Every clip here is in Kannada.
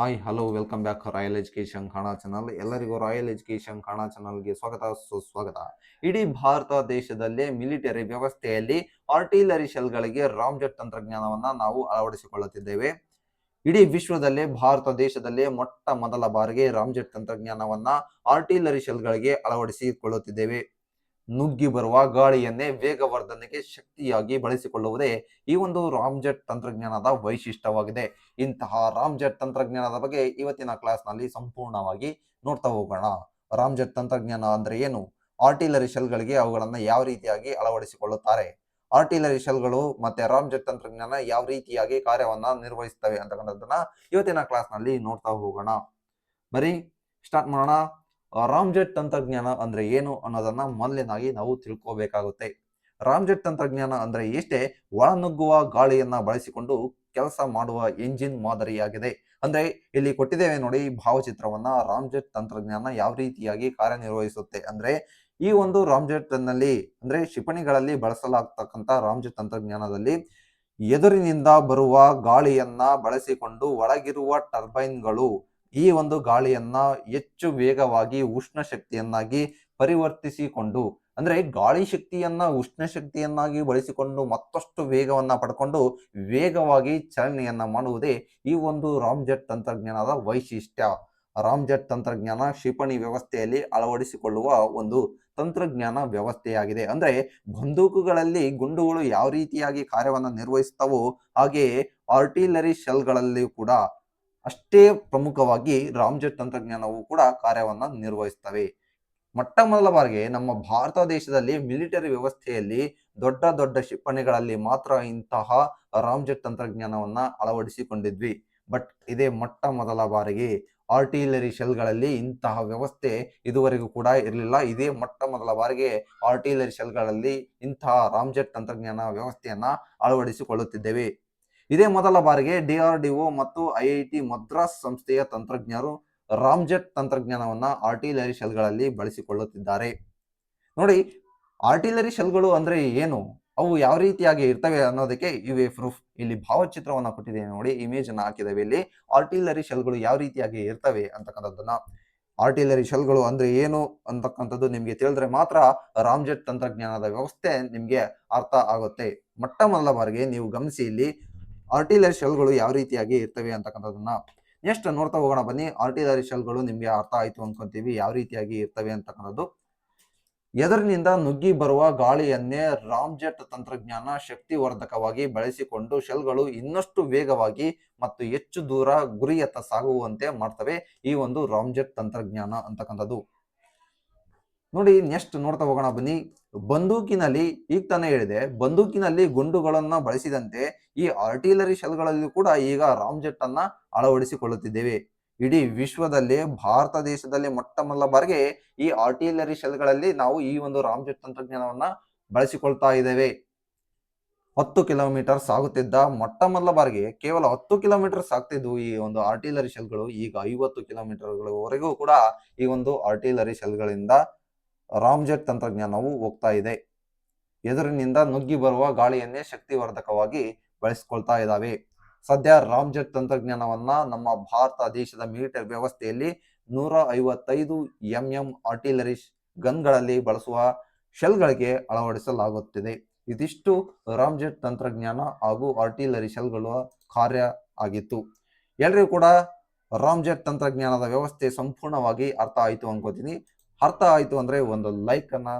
Hi hello welcome back royal education ಕಾಣ ಚಾನಲ್ ಎಲ್ಲರಿಗೂ ರಾಯಲ್ ಎಜುಕೇಶನ್ ಕಾಣ ಚಾನಲ್ಗೆ ಸ್ವಾಗತ, ಸುಸ್ವಾಗತ. ಇಡೀ ಭಾರತ ದೇಶದಲ್ಲಿ ಮಿಲಿಟರಿ ವ್ಯವಸ್ಥೆಯಲ್ಲಿ ಆರ್ಟಿಲರಿ ಶೆಲ್ಗಳಿಗೆ ರಾಮ್ಜೆಟ್ ತಂತ್ರಜ್ಞಾನವನ್ನ ನಾವು ಅಳವಡಿಸಿಕೊಳ್ಳುತ್ತಿದ್ದೇವೆ. ಇಡೀ ವಿಶ್ವದಲ್ಲೇ, ಭಾರತ ದೇಶದಲ್ಲೇ ಮೊಟ್ಟ ಮೊದಲ ಬಾರಿಗೆ ರಾಮ್ಜೆಟ್ ತಂತ್ರಜ್ಞಾನವನ್ನ ಆರ್ಟಿಲರಿ ಶೆಲ್ಗಳಿಗೆ ಅಳವಡಿಸಿಕೊಳ್ಳುತ್ತಿದ್ದೇವೆ. ನುಗ್ಗಿ ಬರುವ ಗಾಳಿಯನ್ನೇ ವೇಗವರ್ಧನೆಗೆ ಶಕ್ತಿಯಾಗಿ ಬಳಸಿಕೊಳ್ಳುವುದೇ ಈ ಒಂದು ರಾಮ್ಜೆಟ್ ತಂತ್ರಜ್ಞಾನದ ವೈಶಿಷ್ಟ್ಯವಾಗಿದೆ. ಇಂತಹ ರಾಮ್ಜೆಟ್ ತಂತ್ರಜ್ಞಾನದ ಬಗ್ಗೆ ಇವತ್ತಿನ ಕ್ಲಾಸ್ನಲ್ಲಿ ಸಂಪೂರ್ಣವಾಗಿ ನೋಡ್ತಾ ಹೋಗೋಣ. ರಾಮ್ಜೆಟ್ ತಂತ್ರಜ್ಞಾನ ಅಂದ್ರೆ ಏನು? ಆರ್ಟಿಲರಿ ಶೆಲ್ಗಳಿಗೆ ಅವುಗಳನ್ನು ಯಾವ ರೀತಿಯಾಗಿ ಅಳವಡಿಸಿಕೊಳ್ಳುತ್ತಾರೆ? ಆರ್ಟಿಲರಿ ಶೆಲ್ಗಳು ಮತ್ತೆ ರಾಮ್ಜೆಟ್ ತಂತ್ರಜ್ಞಾನ ಯಾವ ರೀತಿಯಾಗಿ ಕಾರ್ಯವನ್ನ ನಿರ್ವಹಿಸ್ತವೆ ಅಂತಕ್ಕಂಥದ್ದನ್ನ ಇವತ್ತಿನ ಕ್ಲಾಸ್ನಲ್ಲಿ ನೋಡ್ತಾ ಹೋಗೋಣ. ಬರೀ ಸ್ಟಾರ್ಟ್ ಮಾಡೋಣ. ರಾಮ್ಜೆಟ್ ತಂತ್ರಜ್ಞಾನ ಅಂದ್ರೆ ಏನು ಅನ್ನೋದನ್ನ ಮೊದಲನೇದಾಗಿ ನಾವು ತಿಳ್ಕೋಬೇಕಾಗುತ್ತೆ. ರಾಮ್ಜೆಟ್ ತಂತ್ರಜ್ಞಾನ ಅಂದ್ರೆ ಎಷ್ಟೇ ಒಳನುಗ್ಗುವ ಗಾಳಿಯನ್ನ ಬಳಸಿಕೊಂಡು ಕೆಲಸ ಮಾಡುವ ಎಂಜಿನ್ ಮಾದರಿಯಾಗಿದೆ. ಅಂದ್ರೆ ಇಲ್ಲಿ ಕೊಟ್ಟಿದ್ದೇವೆ ನೋಡಿ ಭಾವಚಿತ್ರವನ್ನ ರಾಮ್ಜೆಟ್ ತಂತ್ರಜ್ಞಾನ ಯಾವ ರೀತಿಯಾಗಿ ಕಾರ್ಯನಿರ್ವಹಿಸುತ್ತೆ ಅಂದ್ರೆ ಈ ಒಂದು ರಾಮ್ಜೆಟ್ನಲ್ಲಿ ಅಂದ್ರೆ ಕ್ಷಿಪಣಿಗಳಲ್ಲಿ ಬಳಸಲಾಗ್ತಕ್ಕಂಥ ರಾಮ್ಜೆಟ್ ತಂತ್ರಜ್ಞಾನದಲ್ಲಿ ಎದುರಿನಿಂದ ಬರುವ ಗಾಳಿಯನ್ನ ಬಳಸಿಕೊಂಡು ಒಳಗಿರುವ ಟರ್ಬೈನ್ಗಳು ಈ ಒಂದು ಗಾಳಿಯನ್ನ ಹೆಚ್ಚು ವೇಗವಾಗಿ ಉಷ್ಣ ಶಕ್ತಿಯನ್ನಾಗಿ ಪರಿವರ್ತಿಸಿಕೊಂಡು, ಅಂದ್ರೆ ಗಾಳಿ ಶಕ್ತಿಯನ್ನ, ಉಷ್ಣ ಶಕ್ತಿಯನ್ನಾಗಿ ಬಳಸಿಕೊಂಡು ಮತ್ತಷ್ಟು ವೇಗವನ್ನ ಪಡ್ಕೊಂಡು ವೇಗವಾಗಿ ಚಲನೆಯನ್ನ ಮಾಡುವುದೇ ಈ ಒಂದು ರಾಮ್ಜೆಟ್ ತಂತ್ರಜ್ಞಾನದ ವೈಶಿಷ್ಟ್ಯ. ರಾಮ್ಜೆಟ್ ತಂತ್ರಜ್ಞಾನ ಕ್ಷಿಪಣಿ ವ್ಯವಸ್ಥೆಯಲ್ಲಿ ಅಳವಡಿಸಿಕೊಳ್ಳುವ ಒಂದು ತಂತ್ರಜ್ಞಾನ ವ್ಯವಸ್ಥೆಯಾಗಿದೆ. ಅಂದ್ರೆ ಬಂದೂಕುಗಳಲ್ಲಿ ಗುಂಡುಗಳು ಯಾವ ರೀತಿಯಾಗಿ ಕಾರ್ಯವನ್ನು ನಿರ್ವಹಿಸ್ತವೋ ಹಾಗೆಯೇ ಆರ್ಟಿಲರಿ ಶೆಲ್ಗಳಲ್ಲಿಯೂ ಕೂಡ ಅಷ್ಟೇ ಪ್ರಮುಖವಾಗಿ ರಾಮ್ಜೆಟ್ ತಂತ್ರಜ್ಞಾನವು ಕೂಡ ಕಾರ್ಯವನ್ನು ನಿರ್ವಹಿಸ್ತವೆ ಮೊಟ್ಟ ಮೊದಲ ಬಾರಿಗೆ ನಮ್ಮ ಭಾರತ ದೇಶದಲ್ಲಿ ಮಿಲಿಟರಿ ವ್ಯವಸ್ಥೆಯಲ್ಲಿ ದೊಡ್ಡ ದೊಡ್ಡ ಕ್ಷಿಪಣಿಗಳಲ್ಲಿ ಮಾತ್ರ ಇಂತಹ ರಾಮ್ಜೆಟ್ ತಂತ್ರಜ್ಞಾನವನ್ನು ಅಳವಡಿಸಿಕೊಂಡಿದ್ವಿ. ಬಟ್ ಇದೇ ಮೊಟ್ಟ ಮೊದಲ ಬಾರಿಗೆ ಆರ್ಟಿಲರಿ ಶೆಲ್ಗಳಲ್ಲಿ ಇಂತಹ ವ್ಯವಸ್ಥೆ ಇದುವರೆಗೂ ಕೂಡ ಇರಲಿಲ್ಲ. ಇದೇ ಮೊಟ್ಟ ಮೊದಲ ಬಾರಿಗೆ ಆರ್ಟಿಲರಿ ಶೆಲ್ಗಳಲ್ಲಿ ಇಂತಹ ರಾಮ್ಜೆಟ್ ತಂತ್ರಜ್ಞಾನ ವ್ಯವಸ್ಥೆಯನ್ನ ಅಳವಡಿಸಿಕೊಳ್ಳುತ್ತಿದ್ದೇವೆ. ಇದೇ ಮೊದಲ ಬಾರಿಗೆ ಡಿಆರ್ಡಿಒ ಮತ್ತು ಐಐಟಿ ಮದ್ರಾಸ್ ಸಂಸ್ಥೆಯ ತಂತ್ರಜ್ಞರು ರಾಮ್ಜೆಟ್ ತಂತ್ರಜ್ಞಾನವನ್ನ ಆರ್ಟಿಲರಿ ಶೆಲ್ಗಳಲ್ಲಿ ಬಳಸಿಕೊಳ್ಳುತ್ತಿದ್ದಾರೆ. ನೋಡಿ, ಆರ್ಟಿಲರಿ ಶೆಲ್ಗಳು ಅಂದ್ರೆ ಏನು? ಅವು ಯಾವ ರೀತಿಯಾಗಿ ಇರ್ತವೆ ಅನ್ನೋದಕ್ಕೆ ಇವೆ ಪ್ರೂಫ್. ಇಲ್ಲಿ ಭಾವಚಿತ್ರವನ್ನ ಕೊಟ್ಟಿದೆ ನೋಡಿ ಇಮೇಜ್ ಅನ್ನ ಹಾಕಿದವೆ ಇಲ್ಲಿ. ಆರ್ಟಿಲರಿ ಶೆಲ್ಗಳು ಯಾವ ರೀತಿಯಾಗಿ ಇರ್ತವೆ ಅಂತಕ್ಕಂಥದ್ದನ್ನ. ಆರ್ಟಿಲರಿ ಶೆಲ್ಗಳು ಅಂದ್ರೆ ಏನು ಅಂತಕ್ಕಂಥದ್ದು ನಿಮ್ಗೆ ತಿಳಿದ್ರೆ ಮಾತ್ರ ರಾಮ್ಜೆಟ್ ತಂತ್ರಜ್ಞಾನದ ವ್ಯವಸ್ಥೆ ನಿಮ್ಗೆ ಅರ್ಥ ಆಗುತ್ತೆ. ಮೊಟ್ಟ ಮೊದಲ ಬಾರಿಗೆ ನೀವು ಗಮನಿಸಿ ಇಲ್ಲಿ ಆರ್ಟಿಲರಿ ಶೆಲ್ಗಳು ಯಾವ ರೀತಿಯಾಗಿ ಇರ್ತವೆ ಅಂತಕ್ಕಂಥದ್ದನ್ನ ನೆಕ್ಸ್ಟ್ ನೋಡ್ತಾ ಹೋಗೋಣ. ಬನ್ನಿ, ಆರ್ಟಿಲರಿ ಶೆಲ್ಗಳು ನಿಮ್ಗೆ ಅರ್ಥ ಆಯ್ತು ಅನ್ಕೊಂತೀವಿ ಯಾವ ರೀತಿಯಾಗಿ ಇರ್ತವೆ ಅಂತಕ್ಕಂಥದ್ದು. ಎದುರಿನಿಂದ ನುಗ್ಗಿ ಬರುವ ಗಾಳಿಯನ್ನೇ ರಾಮ್ಜೆಟ್ ತಂತ್ರಜ್ಞಾನ ಶಕ್ತಿವರ್ಧಕವಾಗಿ ಬಳಸಿಕೊಂಡು ಶೆಲ್ಗಳು ಇನ್ನಷ್ಟು ವೇಗವಾಗಿ ಮತ್ತು ಹೆಚ್ಚು ದೂರ ಗುರಿಯತ್ತ ಸಾಗುವಂತೆ ಮಾಡ್ತವೆ. ಈ ಒಂದು ರಾಮ್ಜೆಟ್ ತಂತ್ರಜ್ಞಾನ ಅಂತಕ್ಕಂಥದ್ದು. ನೋಡಿ ನೆಕ್ಸ್ಟ್ ನೋಡ್ತಾ ಹೋಗೋಣ, ಬನ್ನಿ. ಬಂದೂಕಿನಲ್ಲಿ ಈಗ ತಾನೇ ಹೇಳಿದೆ, ಬಂದೂಕಿನಲ್ಲಿ ಗುಂಡುಗಳನ್ನ ಬಳಸಿದಂತೆ ಈ ಆರ್ಟಿಲರಿ ಶೆಲ್ಗಳಲ್ಲಿ ಕೂಡ ಈಗ ರಾಮ್ಜೆಟ್ ಅನ್ನ ಅಳವಡಿಸಿಕೊಳ್ಳುತ್ತಿದ್ದೇವೆ. ಇಡೀ ವಿಶ್ವದಲ್ಲಿ, ಭಾರತ ದೇಶದಲ್ಲಿ ಮೊಟ್ಟ ಮೊದಲ ಬಾರಿಗೆ ಈ ಆರ್ಟಿಲರಿ ಶೆಲ್ಗಳಲ್ಲಿ ನಾವು ಈ ಒಂದು ರಾಮ್ಜೆಟ್ ತಂತ್ರಜ್ಞಾನವನ್ನ ಬಳಸಿಕೊಳ್ತಾ ಇದ್ದೇವೆ. ಹತ್ತು ಕಿಲೋಮೀಟರ್ ಸಾಗುತ್ತಿದ್ದ ಮೊಟ್ಟ ಮೊದಲ ಬಾರಿಗೆ ಕೇವಲ ಹತ್ತು ಕಿಲೋಮೀಟರ್ ಸಾಗ್ತಿದ್ವು ಈ ಒಂದು ಆರ್ಟಿಲರಿ ಶೆಲ್ಗಳು ಈಗ ಐವತ್ತು ಕಿಲೋಮೀಟರ್ಗಳವರೆಗೂ ಕೂಡ ಈ ಒಂದು ಆರ್ಟಿಲರಿ ಶೆಲ್ಗಳಿಂದ ರಾಮ್ಜೆಟ್ ತಂತ್ರಜ್ಞಾನವು ಹೋಗ್ತಾ ಇದೆ. ಎದುರಿನಿಂದ ನುಗ್ಗಿ ಬರುವ ಗಾಳಿಯನ್ನೇ ಶಕ್ತಿವರ್ಧಕವಾಗಿ ಬಳಸಿಕೊಳ್ತಾ ಇದ್ದಾವೆ ಸದ್ಯ ರಾಮ್ಜೆಟ್ ತಂತ್ರಜ್ಞಾನವನ್ನ ನಮ್ಮ ಭಾರತ ದೇಶದ ಮಿಲಿಟರಿ ವ್ಯವಸ್ಥೆಯಲ್ಲಿ ನೂರ ಐವತ್ತೈದು ಎಂ ಎಂ ಆರ್ಟಿಲರಿ ಗನ್ಗಳಲ್ಲಿ ಬಳಸುವ ಶೆಲ್ಗಳಿಗೆ ಅಳವಡಿಸಲಾಗುತ್ತಿದೆ. ಇದಿಷ್ಟು ರಾಮ್ಜೆಟ್ ತಂತ್ರಜ್ಞಾನ ಹಾಗೂ ಆರ್ಟಿಲರಿ ಶೆಲ್ಗಳ ಕಾರ್ಯ ಆಗಿತ್ತು. ಎಲ್ರಿಗೂ ಕೂಡ ರಾಮ್ಜೆಟ್ ತಂತ್ರಜ್ಞಾನದ ವ್ಯವಸ್ಥೆ ಸಂಪೂರ್ಣವಾಗಿ ಅರ್ಥ ಆಯಿತು ಅನ್ಕೋತೀನಿ. ಅರ್ಥ ಆಯಿತು ಅಂದರೆ ಒಂದು ಲೈಕನ್ನು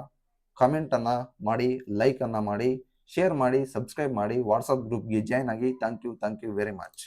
ಕಮೆಂಟನ್ನು ಮಾಡಿ ಲೈಕನ್ನು ಮಾಡಿ ಶೇರ್ ಮಾಡಿ ಸಬ್ಸ್ಕ್ರೈಬ್ ಮಾಡಿ ವಾಟ್ಸಪ್ ಗ್ರೂಪ್ಗೆ ಜಾಯ್ನ್ ಆಗಿ. Thank you thank you very much